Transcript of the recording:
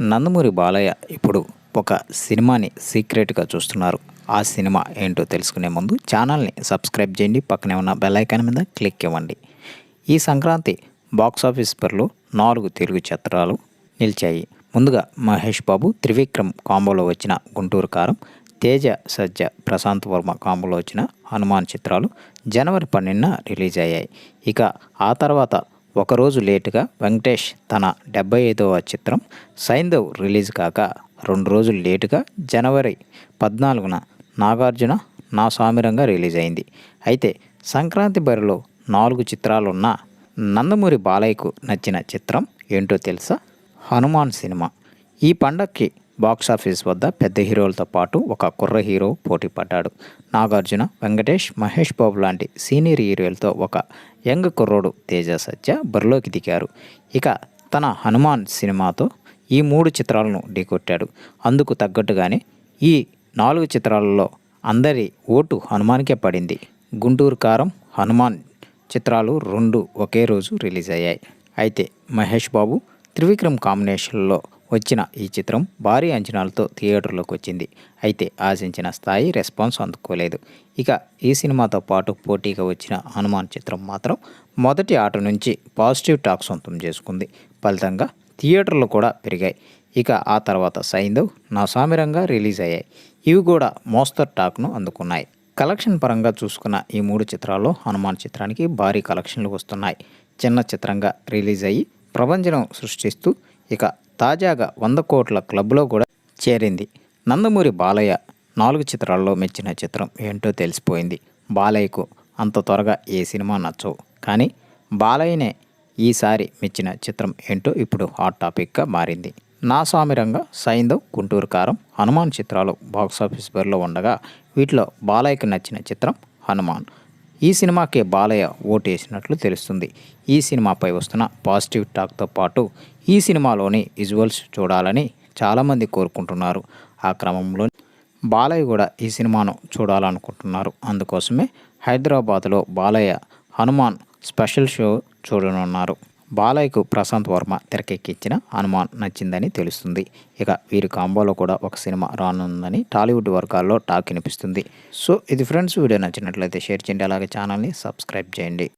నందమూరి బాలయ్య ఇప్పుడు ఒక సినిమాని సీక్రెట్గా చూస్తున్నారు. ఆ సినిమా ఏంటో తెలుసుకునే ముందు ఛానల్ని సబ్స్క్రైబ్ చేయండి. పక్కనే ఉన్న బెల్ ఐకాన్ మీద క్లిక్ ఇవ్వండి. ఈ సంక్రాంతి బాక్స్ ఆఫీస్ నాలుగు తెలుగు చిత్రాలు నిలిచాయి. ముందుగా మహేష్ బాబు త్రివిక్రమ్ కాంబోలో వచ్చిన గుంటూరు కారం తేజ సజ్జ ప్రశాంత్ వర్మ కాంబోలో వచ్చిన హనుమాన్ చిత్రాలు జనవరి పన్నెండున రిలీజ్ అయ్యాయి. ఇక ఆ తర్వాత ఒకరోజు లేటుగా వెంకటేష్ తన డెబ్బై ఐదవ చిత్రం సైంధవ్ రిలీజ్ కాక రెండు రోజులు లేటుగా జనవరి పద్నాలుగున నాగార్జున నా సామిరంగా రిలీజ్ అయింది. అయితే సంక్రాంతి బరిలో నాలుగు చిత్రాలున్న నందమూరి బాలయ్యకు నచ్చిన చిత్రం ఏంటో తెలుసా? హనుమాన్ సినిమా. ఈ పండక్కి బాక్సాఫీస్ వద్ద పెద్ద హీరోలతో పాటు ఒక కుర్ర హీరో పోటీ పడ్డాడు. నాగార్జున వెంకటేష్ మహేష్ బాబు లాంటి సీనియర్ హీరోలతో ఒక యంగ్ కుర్రోడు తేజ సత్య బరిలోకి దిగారు. ఇక తన హనుమాన్ సినిమాతో ఈ మూడు చిత్రాలను ఢీకొట్టాడు. అందుకు తగ్గట్టుగానే ఈ నాలుగు చిత్రాలలో అందరి ఓటు హనుమాన్కే పడింది. గుంటూరు కారం హనుమాన్ చిత్రాలు రెండు ఒకే రోజు రిలీజ్ అయ్యాయి అయితే మహేష్ బాబు త్రివిక్రమ్ కాంబినేషన్లో వచ్చిన ఈ చిత్రం భారీ అంచనాలతో థియేటర్లోకి వచ్చింది. అయితే ఆశించిన స్థాయి రెస్పాన్స్ అందుకోలేదు. ఇక ఈ సినిమాతో పాటు పోటీగా వచ్చిన హనుమాన్ చిత్రం మాత్రం మొదటి ఆట నుంచి పాజిటివ్ టాక్ సొంతం చేసుకుంది. ఫలితంగా థియేటర్లు కూడా పెరిగాయి. ఇక ఆ తర్వాత సైంధవ్ నా సామిరంగా రిలీజ్ అయ్యాయి. ఇవి కూడా మోస్తర్ టాక్ను అందుకున్నాయి. కలెక్షన్ పరంగా చూసుకున్న ఈ మూడు చిత్రాల్లో హనుమాన్ చిత్రానికి భారీ కలెక్షన్లు వస్తున్నాయి. చిన్న చిత్రంగా రిలీజ్ అయ్యి ప్రపంచం సృష్టిస్తూ ఇక తాజాగా వంద కోట్ల క్లబ్లో కూడా చేరింది. నందమూరి బాలయ్య నాలుగు చిత్రాల్లో మెచ్చిన చిత్రం ఏంటో తెలిసిపోయింది. బాలయ్యకు అంత త్వరగా ఏ సినిమా నచ్చవు. కానీ బాలయ్యనే ఈసారి మెచ్చిన చిత్రం ఏంటో ఇప్పుడు హాట్ టాపిక్గా మారింది. నా సామిరంగా సైంధవ్ గుంటూరు కారం హనుమాన్ చిత్రాలు బాక్సాఫీస్ బరిలో ఉండగా వీటిలో బాలయ్యకు నచ్చిన చిత్రం హనుమాన్. ఈ సినిమాకే బాలయ్య ఓటేసినట్లు తెలుస్తుంది. ఈ సినిమాపై వస్తున్న పాజిటివ్ టాక్తో పాటు ఈ సినిమాలోని విజువల్స్ చూడాలని చాలామంది కోరుకుంటున్నారు. ఆ క్రమంలో బాలయ్య కూడా ఈ సినిమాను చూడాలనుకుంటున్నారు. అందుకోసమే హైదరాబాద్లో బాలయ్య హనుమాన్ స్పెషల్ షో చూడనున్నారు. బాలయ్యకు ప్రశాంత్ వర్మ తెరకెక్కించిన హనుమాన్ నచ్చిందని తెలుస్తుంది. ఇక వీరి కాంబోలో కూడా ఒక సినిమా రానుందని టాలీవుడ్ వర్గాల్లో టాక్ వినిపిస్తుంది. సో ఇది ఫ్రెండ్స్ వీడియో నచ్చినట్లయితే షేర్ చేయండి. అలాగే ఛానల్ని సబ్స్క్రైబ్ చేయండి.